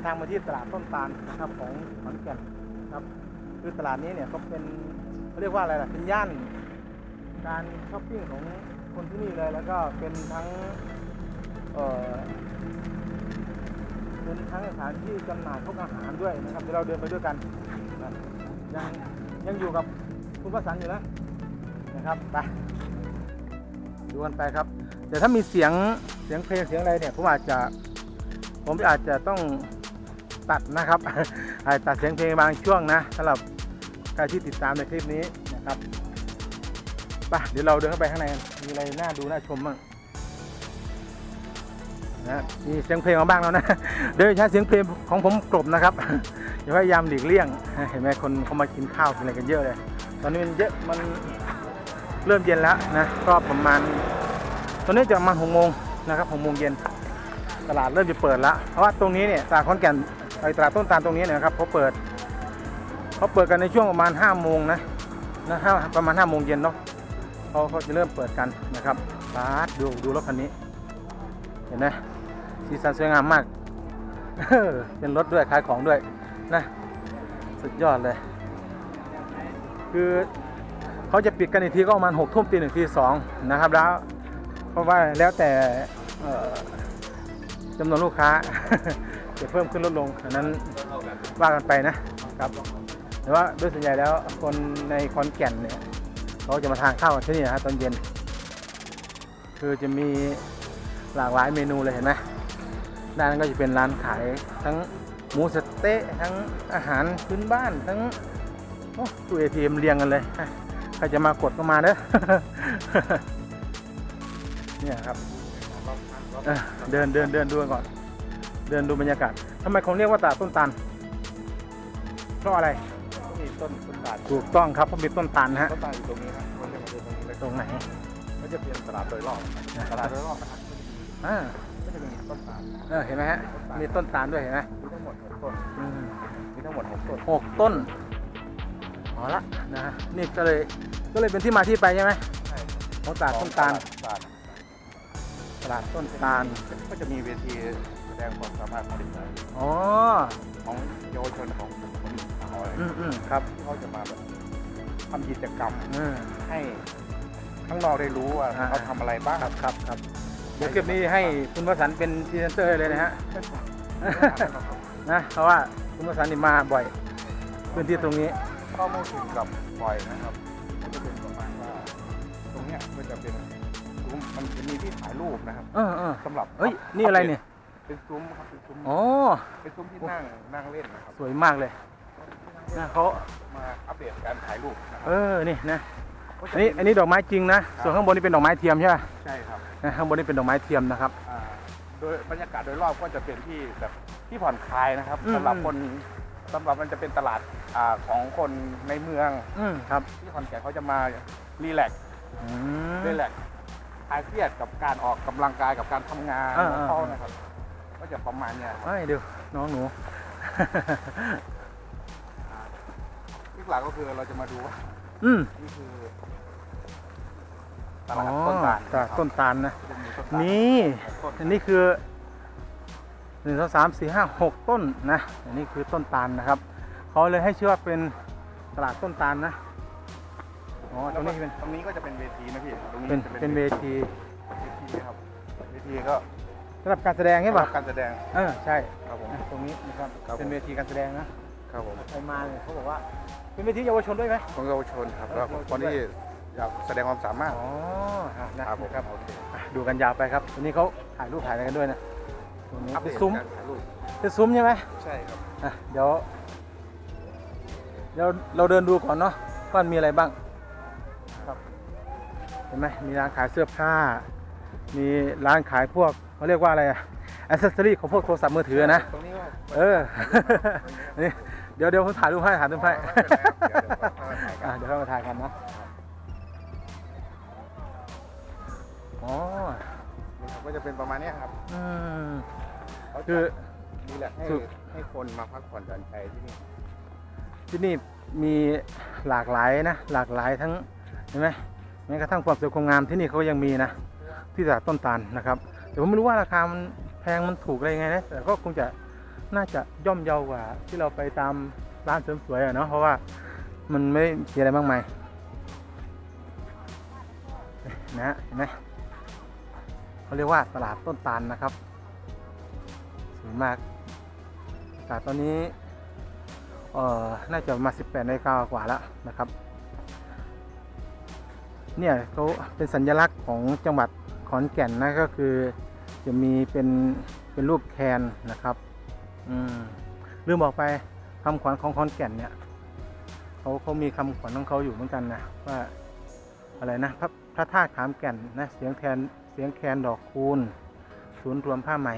นนี้เดินทางมาที่ตลาดต้นตาลนะครับของขอนแก่นครับคือตลาดนี้เนี่ยเขาเป็นเขาเรียกว่าอะไรล่ะเป็นย่านการช้อปปิ้งของคนที่นี่เลยแล้วก็เป็นทั้งเอ่อเป็นทั้งสถานที่จำหน่ายพวกอาหารด้วยนะครับเดี๋ยวเราเดินไปด้วยกันนะยังยังอยู่กับคุณประสันอยู่นะนะครับไปดูกันไปครับเดี๋ยวถ้ามีเสียงเสียงเพลงเสียงอะไรเนี่ยผมอาจจะผมอาจจะต้อง ตัดนะครับอาจจะตัดเสียงเพลงบางช่วงนะสำหรับใครที่ติดตามในคลิปนี้นะครับไปเดี๋ยวเราเดินเข้าไปข้างในมีอะไรน่าดูน่าชมบ้างนะมีเสียงเพลงมาบ้างแล้วนะเดี๋ยวใช้เสียงเพลงของผมกลบนะครับอย่าพยายามหลีกเลี่ยง เห็นไหมคนเขามากินข้าวกินอะไรกันเยอะเลย ตอนนี้มันเยอะมันเริ่มเย็นแล้วนะก็ประมาณ ตอนนี้จะประมาณหกโมงนะครับหกโมงเย็นตลาดเริ่มจะเปิดแล้วเพราะว่าตรงนี้เนี่ยตลาดขอนแก่น ไอตลาดต้นตาลตรงนี้เนี่ยนะครับเขาเปิดเขาเปิดกันในช่วงประมาณ5้าโมงนะนะห้าประมาณ5้าโมงเย็นเนาะเขาเขาจะเริ่มเปิดกันนะครับปาดดูดูรถคันนี้ เห็นไหมสีสันสวยงามมากเป็นรถด้วยขายของด้วยนะสุดยอดเลย คือเขาจะปิดกันอีกทีก็ประมาณหกทุ่มตีหนึ่งตีสองนะครับแล้วเพราะว่าแล้วแต่จำนวนลูกค้า จะเพิ่มขึ้นลดลงอันนั้นว่ากันไปนะครับแต่ว่าโดยส่วนใหญ่แล้วคนในคอนแก่นเนี่ยเขาจะมาทานข้าวกันที่นี่นะครับตอนเย็น คือจะมีหลากหลายเมนูเลยเห็นไหมด้านนั้นก็จะเป็นร้านขายทั้งหมูสเต๊ะทั้งอาหารพื้นบ้านทั้งตู้เอทีเอ็มเรียงกันเลยใครจะมากดก็มาเด้อเนี่ยครับเดินเดินเดินดูก่อน เดินดูบรรยากาศทำไมเขาเรียกว่าตลาดต้นตาลเพราะอะไรมีต้นต้นตาลถูกต้องครับเพราะมีต้นตาลนะฮะต้นตาลอยู่ตรงนี้ครับมันจะมาดูตรงนี้เลยตรงไหนก็จะเป็นตลาดโดยรอบตลาดโดยรอบนะครับอ่าก็จะมีต้นตาลเออเห็นไหมฮะมีต้นตาลด้วยเห็นไหมมีทั้งหมดหกต้นอืมมีทั้งหมดหกต้นหกต้นเอาละนะฮะนี่ก็เลยก็เลยเป็นที่มาที่ไปใช่ไหมใช่ของตลาดต้นตาลตลาดตลาดต้นตาลก็จะมีเวทีแส ดงความสามารถของเด็กอ๋อของเยาวชนของคนสาวอะไรอืมอืมครับที่เขาจะมาแบบทำกิจกรรมอืม ให้ข้างนอกได้รู้ว่าอ่า เขาทำอะไรบ้างครับครับครับเดี๋ยวคลิปนี้ให้คุณวสันต์เป็นพรีเซนเตอร์เลยนะฮะ นะเพราะว่าคุณวสันต์นี่มาบ่อยพื้นที่ตรงนี้ ข้อมูลถึงกับปล่อยนะครับก็จะเป็นประมาณว่า ตรงเนี้ยก็จะเป็นซุ้มมันจะมีที่ถ่ายรูปนะครับเออเออสำหรับเฮ้ยนี่อะไรเนี่ย เป็นซุ้มครับเป็นซุ้มอ๋อ เป็นซุ้มที่นั่งนั่งเล่นนะครับสวยมากเลยนะเขามาอัปเดตการถ่ายรูปนะครัเออนี่นะก็อัจะนนี้มีอันนี้ดอกไม้จริงนะส่วนข้างบนนี่เป็นดอกไม้เทียมใช่ไหมใช่ครับนะข้างบนนี่เป็นดอกไม้เทียมนะครับ อ่าโดยบรรยากาศโดยรอบก็จะเป็นที่แบบที่ผ่อนคลายนะครับอืม สำหรับคนสำหรับมันจะเป็นตลาดอ่าของคนในเมืองอืมครับที่ขอนแก่นเขาจะมารีแลกซ์อืม รีแลกซ์คลายเครียดกับการออกกำลังกายกับการทำงานอ่า ของเขาอ่านะครับ ก็จะประมาณเนี้ยครับไอ้เดี๋ยวน้องหนู ที่หลักก็คือเราจะมาดูว่าอืมนี่คือตอ๋อลาดต้นตาลตลาดต้นตาลนะ จะมีต้นตาลนี่ ต้นอันนี้คือหนึ่งสองสามสี่ห้าหกต้นนะ อันนี้คือต้นตาลนะครับ เขาเลยให้ชื่อว่าเป็นตลาดต้นตาลนะ อ๋อ ตรงนี้เป็น ตรงนี้ก็จะเป็นเวทีนะพี่ตรงนี้เป็นจะเป็นเวที เวทีครับเวทีก็ สำหรับการแสดงใช่ป่ะการแสดง เออใช่ครับผมนะตรงนี้นะครับครับเป็นเวทีการแสดงนะครับผมใครมาเนี่ยเขาบอกว่า เป็นเวทีเยาวชนด้วยไหม ของเยาวชนครับแล้วก็คนที่อยากแสดงความสามารถ อ๋ออะนะครับผมครับโอเคอะดูกันยาวไปครับวันนี้เขาถ่ายรูปถ่ายอะไรกันด้วยนะตรงนี้อัปเดเป็นตซุ้มการถ่ายรูปเป็นซุ้มใช่ไหมใช่ครับ อะเดี๋ยวเดี๋ยวเราเดินดูก่อนเนาะว่ามีอะไรบ้างครับ เห็นไหมมีร้านขายเสื้อผ้า มีร้านขายพวก เขาเรียกว่าอะไรอะอ c เซสซอรี่ของพวกโทรศัพท์มือถือนะ ตรงนี้ว่าเออ นี่เดี๋ยวเดี๋ยวผมถ่ายรูปให้ถ่ายรูปให้ไม่เป็นไรครับเดี๋ยวเดี๋ยวเราถ่ายกันอะเดี๋ยวเรามาถ่ายกันนะอ๋อนี่ครับก็จะเป็นประมาณเนี้ยครับอืมเขาจะคือมีแหละให้คือ ให้คนมาพักผ่อนหย่อนใจที่นี่ที่นี่มีหลากหลายนะ หลากหลายทั้งเห็นไหมแม้กระทั่งความสวยความงามที่นี่เขายังมีนะ ที่ตลาดต้นตาลนะครับ แต่ผมไม่รู้ว่าราคามันแพงมันถูกอะไรยังไงนะแต่ก็คงจะน่าจะย่อมเยาวกว่า ที่เราไปตามร้านเสริมสวยอะเนาะเพราะว่ามันไม่มีอะไรมากมายนะเห็นไหมเขาเรียกว่าตลาดต้นตาลนะครับสวยมากอากาศตอนนี้เอ่อน่าจะมา 18นาฬิกากว่าแล้วนะครับ เนี่ยเขาเป็นสัญลักษณ์ของจังหวัด ขอนแก่นนะก็คือจะมีเป็นเป็นรูปแคนนะครับ อืมลืมบอกไปคำขวัญของขอนแก่นเนี่ยเขาเขามีคำขวัญของเขาอยู่เหมือนกันนะว่าอะไรนะพระพระธาตุขามแก่นนะเสียงแคนเสียงแคนดอกคูณศูนย์รวมผ้าไหม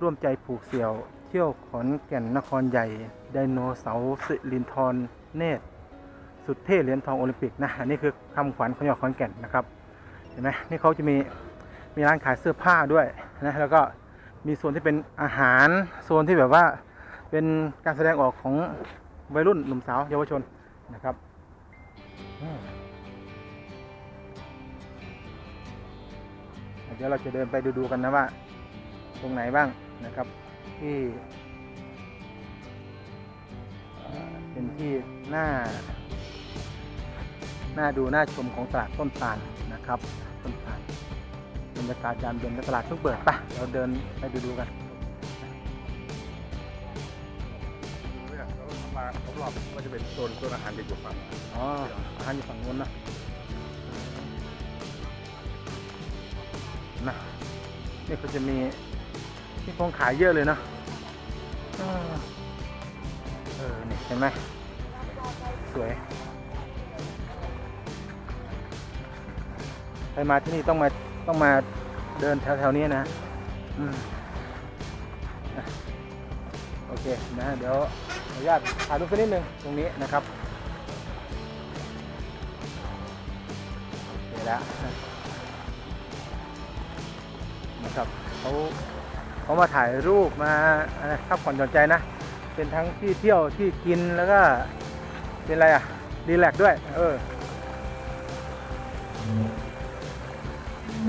ร่วมใจผูกเสี่ยว เที่ยวขอนแก่นนครใหญ่ ไดโนเสาร์สิรินทรเนตร สุดเท่เหรียญทองโอลิมปิกนะอันนี้คือคำขวัญของจังหวัดขอนแก่นนะครับเห็นไหมนี่เขาจะมี มีร้านขายเสื้อผ้าด้วยนะแล้วก็มีโซนที่เป็นอาหารโซนที่แบบว่าเป็นการแสดงออกของวัยรุ่นหนุ่มสาวเยาวชนนะครับเดี๋ยวเราจะเดินไปดูๆกันนะว่า ตรงไหนบ้างนะครับ ที่เอ่อเป็นที่หน้าน่าดูน่าชมของตลาดต้นตาลนะครับต้นตาล บรรยากาศยามเย็นและตลาดเพิ่งเปิดปะเราเดินไปดูดูๆกันเนี่ยแล้วมารอบๆก็จะเป็นโซนโซนอาหารจะอยู่ฝั่งอ๋ออาหารอยู่ฝั่งนู้นนะนะนี่ก็จะมีที่คงขายเยอะเลยเนาะเออเออนี่เห็นไหมสวยใครมาที่นี่ต้องมา ต้องมาเดินแถวๆนี้นะอืมโอเคนะ เดี๋ยวขออนุญาตถ่ายรูปสักนิดนึงตรงนี้นะครับโอเคแล้วนะครับเขาเขามาถ่ายรูปมาอะไรพักผ่อนหย่อนใจนะ เป็นทั้งที่เที่ยวที่กินแล้วก็เป็นอะไรอะรีแลกด้วย เออ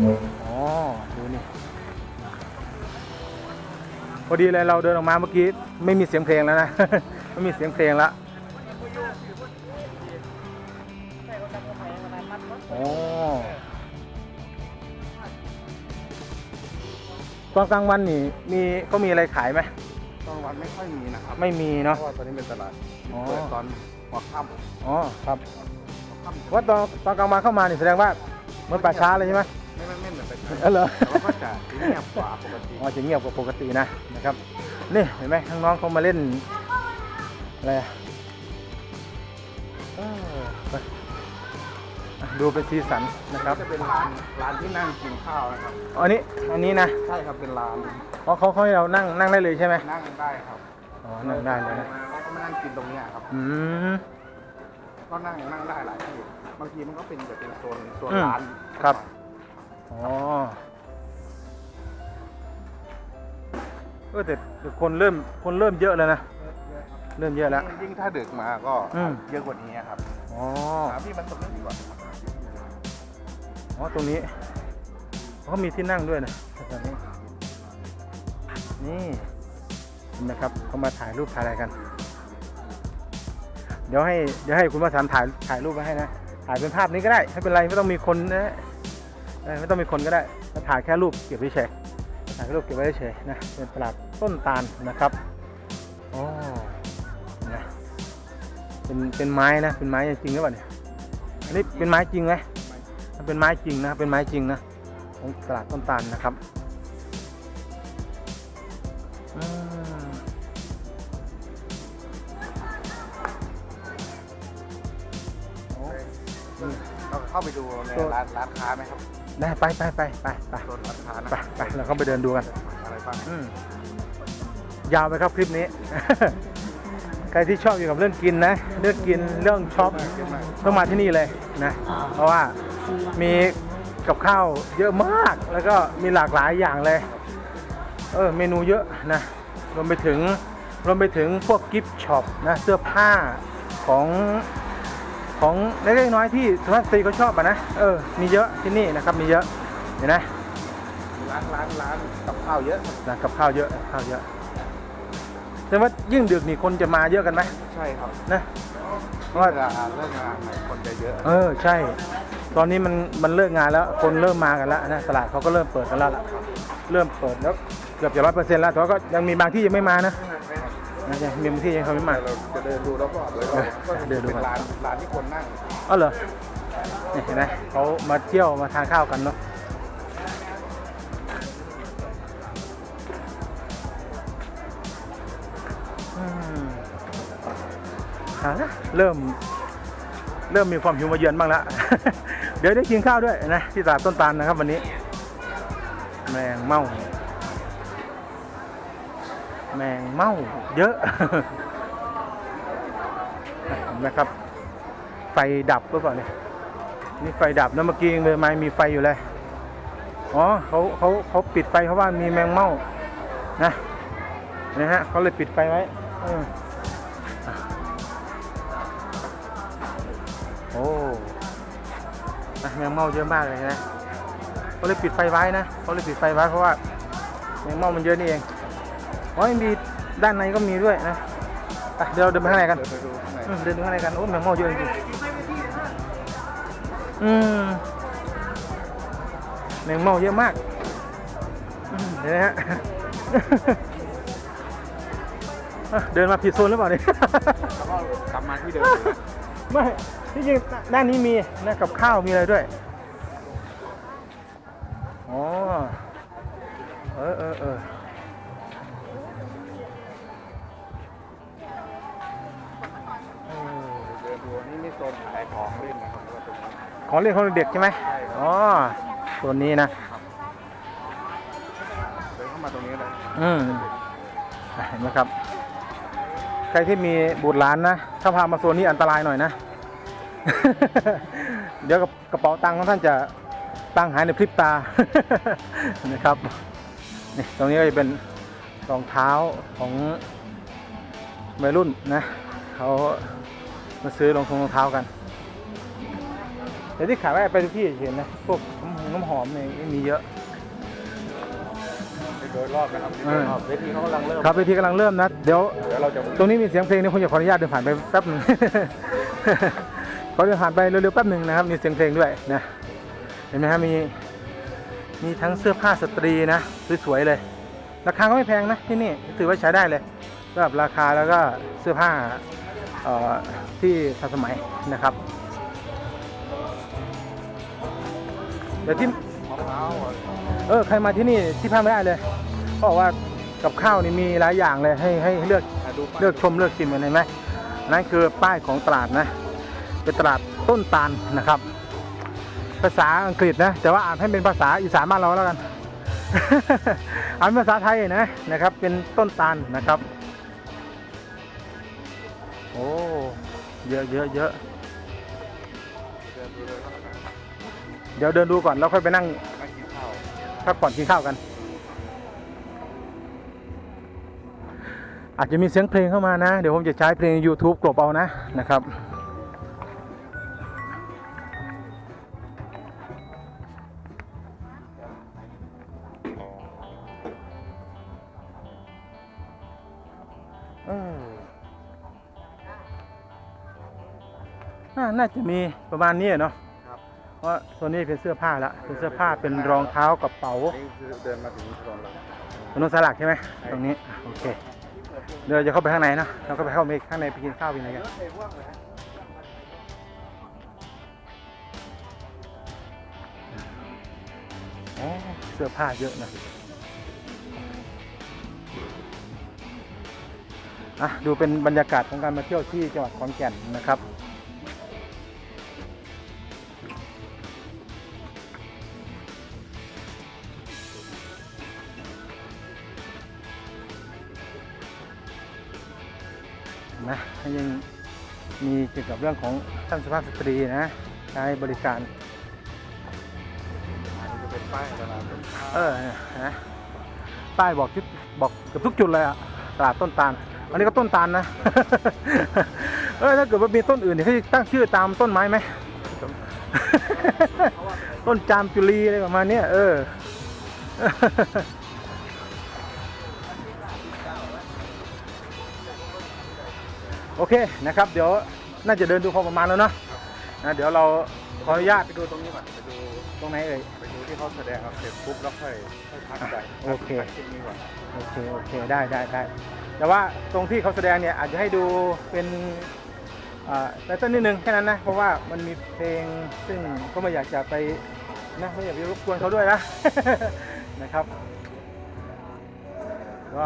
อ๋อ ดูนี่ พอดีเลยเราเดินออกมาเมื่อกี้ ไม่มีเสียงเพลงแล้วนะ ไม่มีเสียงเพลงแล้วอ๋อตอนกลางวันนี่มีก็มีอะไรขายไหมตอนวันไม่ค่อยมีนะครับไม่มีเพเนาะ ราะว่าตอนนี้เป็นตลาดอ๋อ เปิดตอนหัวค่ำอ๋อครับ หัวค่ำว่าตอนตอนกลางวันเข้ามานี่แสดงว่าเหมือนป่าช้าเลยใช่ไหม ไม่ไม่ไม่เหมือนไปเออเหรอ แต่ว่าก็จะเงียบกว่าปกติอ๋อจะเงียบกว่าปกตินะนะครับนี่เห็นไหมน้องๆเขามาเล่นอะไรอะเออไปอะดูเป็นสีสันนะครับจะเป็นร้านร้านที่นั่งกินข้าวนะครับอันนี้อันนี้นะใช่ครับเป็นร้านอ๋อเขาเขาให้เรานั่งนั่งได้เลยใช่ไหมนั่งได้ครับอ๋อนั่งได้เลยนะแล้วก็มานั่งกินตรงเนี้ยครับ อืม ก็นั่งนั่งได้หลายที่บางทีมันก็เป็นแบบเป็นโซนโซนอืมร้านครับ อ๋อเออแต่แต่คนเริ่มคนเริ่มเยอะแล้วนะเริ่มเยอะแล้วยิ่งยิ่งถ้าดึกมาก็อืม เยอะกว่านี้ครับอ๋อ หาพี่มันตรงนี้ดีกว่าอ๋อ ตรงนี้เขามีที่นั่งด้วยนะตอนนี้ นี่เห็นไหมครับเขามาถ่ายรูปถ่ายอะไรกัน เดี๋ยวให้ เดี๋ยวให้คุณมาสานถ่าย ถ่ายรูปไว้ให้นะ ถ่ายเป็นภาพนี้ก็ได้ ไม่เป็นไร ไม่ต้องมีคนนะเออ ไม่ต้องมีคนก็ได้มาถ่ายแค่รูปเก็บไว้เฉยถ่ายรูปเก็บไว้เฉยนะเป็นตลาดต้นตาลนะครับอ๋อนะเป็นเป็นไม้นะเป็นไม้จริงหรือเปล่าเนี่ยอันนี้เป็นไม้จริงไหมมันเป็นไม้จริงนะเป็นไม้จริงนะของตลาดต้นตาลนะครับอืมโอ้อืมเราเข้าไปดูในตัวร้านร้านค้าไหมครับ ได้ไปไปไปไปไปโซนร้านค้านะไปไปเราเข้าไปเดินดูกันอะไรบ้างอืมยาวไปครับคลิปนี้ ใครที่ชอบอยู่กับเรื่องกินนะ เรื่องกินเรื่องช็อปต้องมาที่นี่เลยนะ เพราะว่ามีกับข้าวเยอะมากแล้วก็มีหลากหลายอย่างเลย เออเมนูเยอะนะรวมไปถึงรวมไปถึงพวกกิฟต์ช็อปนะเสื้อผ้าของ ของเล็กๆน้อยๆที่สุภาพสตรีเขาชอบอะนะ เออ มีเยอะที่นี่นะครับ มีเยอะ เห็นไหมร้านานร้านร้านกับข้าวเยอะครับร้านกับข้าวเยอะข้าวเยอะแต่ว่ายิ่งดึกนี่คนจะมาเยอะกันไหมใช่ครับ นะเพเพราะราะว่าเวลาเลิกงานเนี่ยคนจะเยอะ เออ ใช่ ตอนนี้มันมันเลิกงานแล้ว คนเริ่มมากันแล้วนะ ตลาดเขาก็เริ่มเปิดกันแล้วล่ะ เริ่มเปิดแล้วเกือบจะร้อยเปอร์เซ็นต์แล้วแต่ว่าก็ยังมีบางที่ยังไม่มานะ นะยังมีบางที่ยังเขาไม่มาเราจะเดินดูรอบๆเลยว่าก็จะเดินดูเป็นก่อนร้านร้านที่คนนั่งอ๋อเหรอนี่เห็นไหมเขามาเที่ยวมาทานข้าวกันเนาะอืมเอาละเริ่มเริ่มมีความหิวมาเยือนบ้างแล้วเดี๋ยวได้กินข้าวด้วยนะที่ตลาดต้นตาลนะครับวันนี้ แมงเม่า แมงเม่าเยอะเห็นไหมครับไฟดับหรือเปล่าเนี่ยนี่ไฟดับนะเมื่อกี้ยังเลยไม่มีไฟอยู่เลยอ๋อเขาเขาเขาปิดไฟเพราะว่ามีแมงเม่านะนะฮะเขาเลยปิดไฟไว้โอ้แมงเม่าเยอะมากเลยนะเขาเลยปิดไฟไว้นะเขาเลยปิดไฟไว้เพราะว่าแมงเม่ามันเยอะนี่เอง อ๋อยังมีด้านในก็มีด้วยนะไปเดี๋ยวเราเดินไปข้างในกันเดินไปดูข้างในอืมเดินดูข้างในกันโอ้แมงเม่าเยอะจริงๆอืมแมงเม่าเยอะมากอืมเห็นไหมฮะ อะเดินมาผิดโซนหรือเปล่าเนี่ย แล้วก็กลับมาที่เดิม ไม่ที่จริงด้านนี้มีนะกับข้าวมีอะไรด้วย เล่นของเด็กใช่ไหมอ๋อตัวนี้นะเดินเข้ามาตรงนี้เลยอืมเห็นไหมครับ ใครที่มีบุตรหลานนะ ถ้าพามาโซนนี้อันตรายหน่อยนะ เดี๋ยวกระเป๋าตังค์ของท่านจะตั้งหายในพริบตา นะครับนี่ตรงนี้ก็จะเป็นรองเท้าของวัยรุ่นนะเขามาซื้อรองทงรองเท้ากัน เดี๋ยวที่ขายไว้ไปทุกที่เห็นนะพวกน้ำหอมน้ำหอมเนี่ยมีเยอะโดยรอบนะครับเออรอบเวทีเขากำลังเริ่มครับเวทีกำลังเริ่มนะเดี๋ยวเดี๋ยวเราจะตรงนี้มีเสียงเพลงนี่ผมจะขออนุญาตเดินผ่านไปแป๊บหนึ่งขอเดินผ่านไปเร็วๆแป๊บหนึ่งนะครับมีเสียงเพลงด้วยนะเห็นไหมฮะมีมีทั้งเสื้อผ้าสตรีนะสวยๆเลย ราคาก็ไม่แพงนะที่นี่ถือว่าใช้ได้เลยสำหรับราคาแล้วก็เสื้อผ้าเอ่อที่ทันสมัยนะครับ เดี๋ยวที่มะพร้าวอะเออใครมาที่นี่ที่พลาดไม่ได้เลยเพราะว่ากับข้าวนี่มีหลายอย่างเลยให้ให้ให้เลือกอะดูไปเลือกชมเลือกชิมกันเห็นไหมนั่นคือป้ายของตลาดนะเป็นตลาดต้นตาลนะครับ ภาษาอังกฤษนะแต่ว่าอ่านให้เป็นภาษาอีสานบ้านเราแล้วกัน อ่านเป็นภาษาไทยนะนะครับ เป็นต้นตาลนะครับ โอ้เยอะเยอะเยอะ เดินดูเลยก็แล้วกัน เดี๋ยวเดินดูก่อนแล้วค่อยไปนั่งพักผ่อนกินข้าวกัน อาจจะมีเสียงเพลงเข้ามานะ เดี๋ยวผมจะใช้เพลง YouTube กลบเอานะนะครับออน่าน่าจะมีประมาณนี้เนาะ เพราะโซนนี้เป็นเสื้อผ้าละเป็นเสื้อผ้าเป็นรองเท้ากระเป๋านี่คือเดินมาถึงโซนแล้วถนนสลักใช่ไหมตรงนี้อะโอเค เดี๋ยวเราจะเข้าไปข้างในนะเราก็ไปเข้าไปข้างในไปกินข้าวกินอะไรกันอ๋อเสื้อผ้าเยอะนะอะดูเป็นบรรยากาศของการมาเที่ยวที่จังหวัดขอนแก่นนะครับ ยังมีเกี่ยวกับเรื่องของท่านสุภาพสตรีนะใช้บริการอันนี้จะเป็นป้ายตลาดต้นข้าวเออนะป้ายบอกจุดบอกเกือบทุกจุดเลยอะตลาดต้นตาล อันนี้ก็ต้นตาลนะ เออถ้าเกิดว่ามีต้นอื่นเนี่ยเขาจะตั้งชื่อตามต้นไม้ไหม ต้นจามจุลีอะไรประมาณเนี้ยเออ โอเคนะครับ เดี๋ยวน่าจะเดินดูพอประมาณแล้วเนาะนะเดี๋ยวเราขออนุญาตไปดูตรงนี้ก่อนไปดูตรงไหนเอ่ยไปดูที่เขาแสดงครับเสร็จปุ๊บแล้วค่อยค่อยพักใจโอเคพักคลิปนี้ก่อนโอเคโอเคได้ได้ได้แต่ว่าตรงที่เขาแสดงเนี่ยอาจจะให้ดูเป็นอ่าแต่ต้นนิดนึงแค่นั้นนะเพราะว่ามันมีเพลงซึ่งก็ไม่อยากจะไปนะไม่อยากไปรบกวนเขาด้วยนะนะครับก็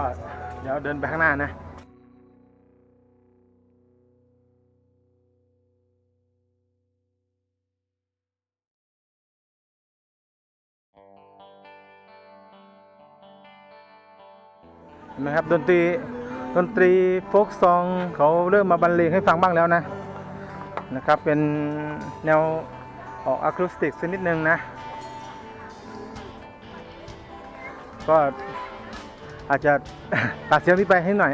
เดี๋ยวเดินไปข้างหน้านะ นะครับดนตรีดนตรีโฟกซองเขาเริ่มมาบรรเลงให้ฟังบ้างแล้วนะนะครับเป็นแนวออกอะคูสติกสักนิดนึงนะ ก็อาจจะตัดเสียงนี้ไปให้หน่อย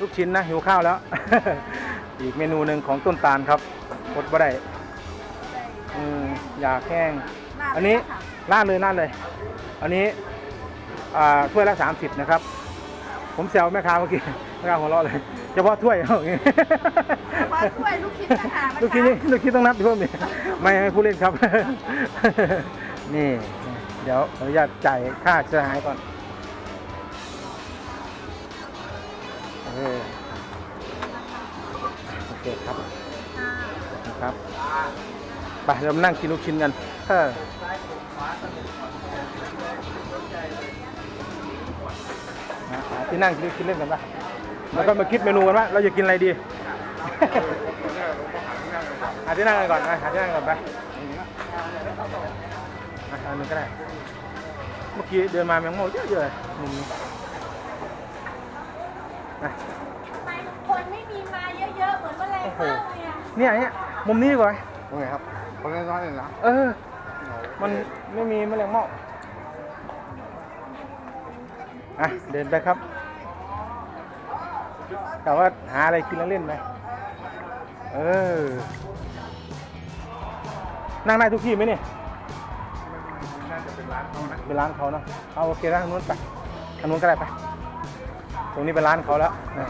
ลูกชิ้นนะหิวข้าวแล้ว อีกเมนูหนึ่งของต้นตาลครับอดบ่ได้อืมอยากแห้ง อันนี้ราดเลยราดเลย อันนี้อ่าถ้วยละ30นะครับ ผมแซวแม่ค้าเมื่อกี้แม่ค้าหัวเราะเลยเฉพาะถ้วยเอาอย่างงี้ขอช่วยลูกชิ้นต่างหากนะคะลูกชิ้นนี่ลูกชิ้นต้องนับเพิ่มอีกไม่ให้ผู้เล่นครับ นี่ เดี๋ยวขออนุญาตจ่ายค่าเสียหายก่อน เออโอเคครับนะครับไปเรามานั่งกินลูกชิ้นกันเออนะหาที่นั่งกินลูกชิ้นเล่นกันปะแล้วก็มาคิดเมนูกันว่าเราจะกินอะไรดีหาที่นั่งกันก่อนไปหาที่นั่งก่อนไปอาหารมันก็ได้ เมื่อกี้เดินมาแมงโม่เยอะๆเลยมุมนี้นะทำไม คนไม่มีมาเยอะๆ เหมือนแมลงเข้าเลยอะเนี่ยเนี่ยมุมนี้ดีกว่าตรงไหนครับคนน้อยๆเลยนะเออ มันไม่มีแมลงเม่าอะเดินไปครับแต่ว่าหาอะไรกินแล้วเล่นไหมเออ นั่งได้ทุกที่ไหมเนี่ยน่าจะเป็นร้านเขานะ เป็นร้านเขาเนาะเอาโอเคนะทางนู้นไปทางนู้นก็ได้ไป ตรงนี้เป็นร้านเขาแล้วนะ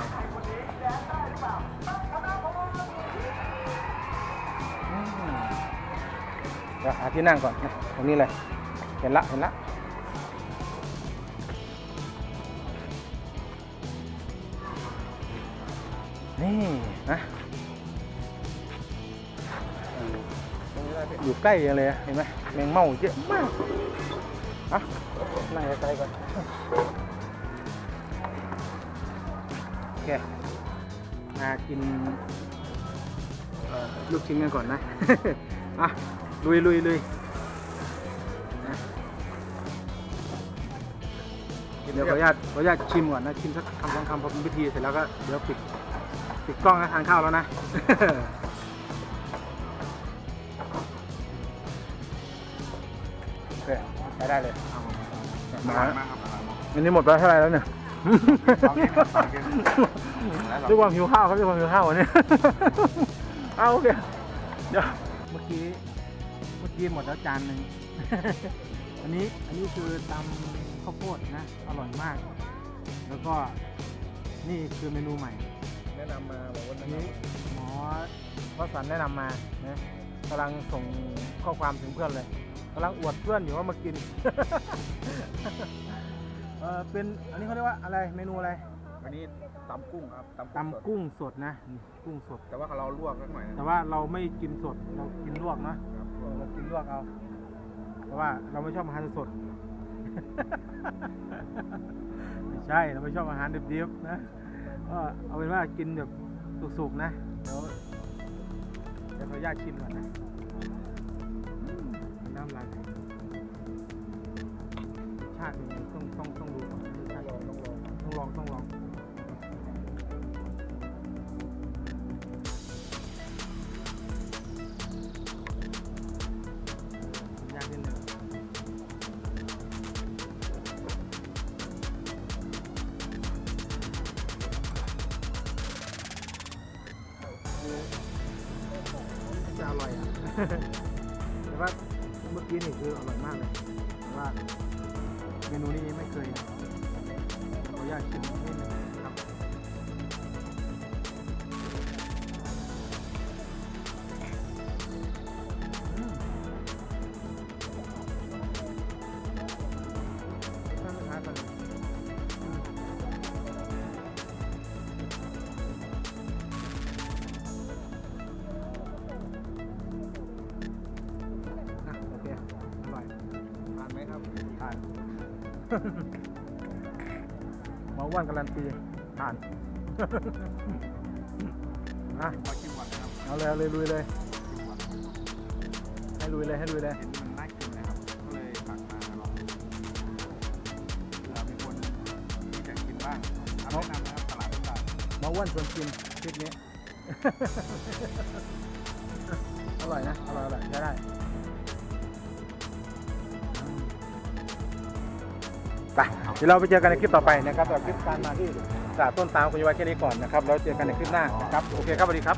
อืมเดี๋ยวหาที่นั่งก่อนนะตรงนี้เลย เห็นละเห็นละนี่นะอยู่ใกล้กันเลยอะเห็นไหมแมงเม่าเยอะมากอะนั่งไกลๆก่อน คมากินเอ่อลูกชิ้นกันก่อนนะ อะ ลุยลุยลุยนะเดี๋ยวขออนุญาตขออนุญาตชิมก่อนนะ ชิมสักคำสองคำพอเป็นพิธีเสร็จแล้วก็เดี๋ยวปิดปิดกล้องนะทานข้าวแล้วนะโอเคใช้ได้เลยมามามากครับอันนี้หมดไปเท่าไหร่แล้วเนี่ย เอากินครับเอากินแล้วด้วยความหิวข้าวครับด้วยความหิวข้าววันนี้เอาโอเคเดี๋ยวเมื่อกี้เมื่อกี้หมดแล้วจานหนึ่งอันนี้อันนี้คือตำข้าวโพดนะอร่อยมาก แล้วก็นี่คือเมนูใหม่ แนะนำมาบอกว่าอันนี้หมอวสันต์แนะนำมานะกำลังส่งข้อความถึงเพื่อนเลยกำลังอวดเพื่อนอยู่ว่ามากินเออเป็นอันนี้เขาเรียกว่าอะไรเมนูอะไรวันนี้ตำกุ้งครับตำตำกุ้งสดนะนี่กุ้งสด แต่ว่าเราลวกสักหน่อยนะแต่ว่าเราไม่กินสดเรากินลวกนะครับเออเรากินลวกเอาเพราะว่าเราไม่ชอบอาหารสด ไม่ใช่เราไม่ชอบอาหารดิบๆนะก็เอาเป็นว่ากินแบบสุกๆนะเดี๋ยวเดี๋ยวขออนุญาตชิมก่อนนะอืมน้ำลายชาดต้องต้องต้องดูก่อนใช่ต้องลองต้องลองยากนิดนึงจะอร่อยอะ แต่ว่าเมื่อกี้นี่คืออร่อยมากเลยว่า เมนูนี้ไม่เคยขออนุญาตชิมนิดนึงนะครับอืมรสชาติคล้ายกันเลยอืมอะโอเคอร่อยทานไหมครับทาน หมออ้วนการันตีผ่านอะมาชิมก่อนนะครับเอาเลยเอาเลยลุยเลยชิมก่อนให้ลุยเลยให้ลุยเลย เห็นมันน่ากินนะครับ ก็เลยตักมาลองเผื่อมีคนที่อยากกินบ้างทำแนะนำนะครับตลาดต่างหมออ้วนชวนกินคลิปนี้ อร่อยนะ อร่อยอร่อยใช้ได้ ไปเดี๋ยวเราไปเจอกันในคลิปต่อไปนะครับสำหรับคลิปการมาที่ตลาดต้นตาลคุณยวัยแค่นี้ก่อนนะครับแล้วเจอกันในคลิปหน้านะครับโอเคครับสวัสดีครับ